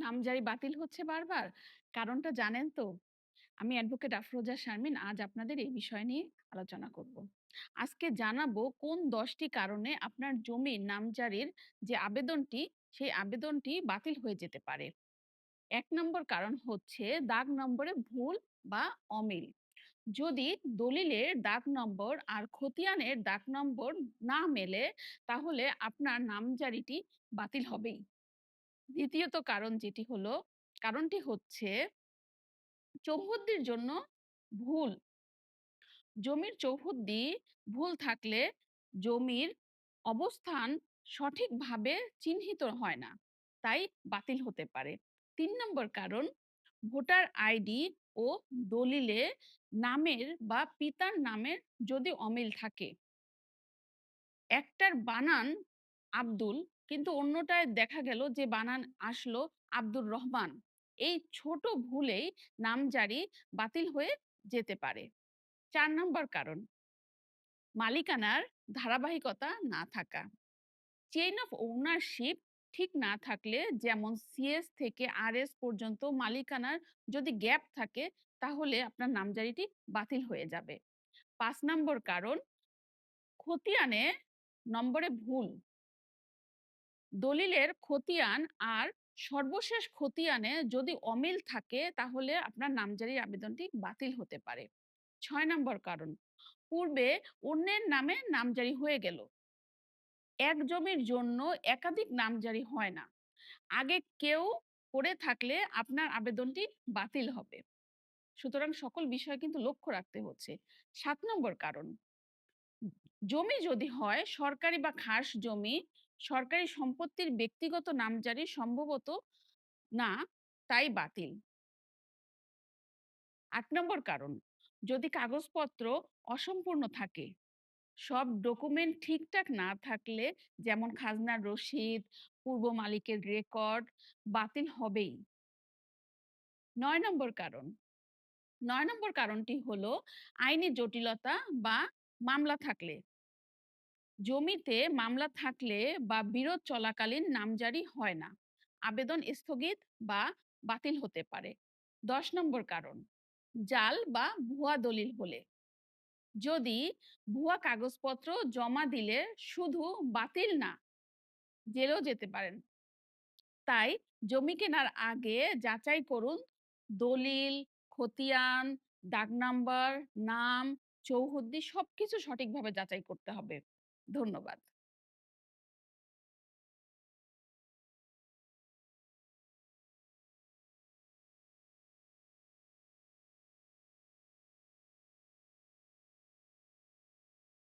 নামজারি বাতিল হচ্ছে বারবার? কারণটা জানেন তো? আমি অ্যাডভোকেট আফরোজা শারমিন আজ আপনাদের এই বিষয় নিয়ে আলোচনা করব। আজকে জানাব কোন দশটি কারণে আপনার জমির নামজারির যে আবেদনটি, সেই আবেদনটি বাতিল হয়ে যেতে পারে। এক নম্বর কারণ হচ্ছে দাগ নম্বরে ভুল বা অমিল। যদি দলিলের দাগ নম্বর আর খতিয়ানের দাগ নম্বর না মেলে তাহলে আপনার নামজারিটি বাতিল হবেই। দ্বিতীয়ত কারণ যেটি হলো, কারণটি হচ্ছে চৌহদ্দির জন্য ভুল। জমির চৌহদ্দি ভুল থাকলে জমির অবস্থান সঠিকভাবে চিহ্নিত হয় না। তাই বাতিল হতে পারে। ৩ নম্বর কারণ ভোটার আইডি ও দলিলে নামের বা পিতার নামের যদি অমিল থাকে। একটার বানান আব্দুল কিন্তু অন্যটায় দেখা গেল যে বানান আসলো আব্দুর রহমান। এই ছোট ভুলেই নামজারি বাতিল হয়ে যেতে পারে। চার নম্বর কারণ মালিকানার ধারাবাহিকতা না থাকা। চেইন অফ ওনারশিপ ঠিক না থাকলে যেমন সিএস থেকে আরএস পর্যন্ত মালিকানার যদি গ্যাপ থাকে, তাহলে আপনার নামজারিটি বাতিল হয়ে যাবে। পাঁচ নম্বর কারণ, খতিয়ানে নম্বরে ভুল। দলিলের খতিয়ান আর সর্বশেষ খতিয়ানে যদি অমিল থাকে তাহলে আপনার নামজারির আবেদনটি বাতিল হতে পারে। ৬ নম্বর কারণ পূর্বে অন্যের নামে নামজারি হয়ে গেল। এক জমির জন্য একাধিক নামজারি হয় না। আগে কেউ করে থাকলে আপনার আবেদনটি বাতিল হবে। সুতরাং সকল বিষয় কিন্তু লক্ষ্য রাখতে হচ্ছে। সাত নম্বর কারণ জমি যদি হয় সরকারি বা খাস জমি, সরকারি সম্পত্তির ব্যক্তিগত নামজারি সম্ভবত না, তাই বাতিল। ৮ নম্বর কারণ যদি কাগজপত্র অসম্পূর্ণ থাকে। সব ডকুমেন্ট ঠিকঠাক না থাকলে যেমন খাজনার রসিদ, পূর্ব মালিকের রেকর্ড বাতিল হবেই। নয় নম্বর কারণ নয় নম্বর কারণটি হলো আইনি জটিলতা বা মামলা থাকলে। জমিতে মামলা থাকলে বা বিরোধ চলাকালীন নামজারি হয় না। আবেদন স্থগিত বা বাতিল হতে পারে। ১০ নম্বর কারণ জাল বা ভুয়া দলিল হলে। যদি ভুয়া কাগজপত্র জমা দিলে শুধু বাতিল না, জেলেও যেতে পারেন। তাই জমি কেনার আগে যাচাই করুন দলিল, খতিয়ান, দাগ নাম্বার, নাম, চৌহদ্দি সবকিছু সঠিকভাবে যাচাই করতে হবে। ধন্যবাদ।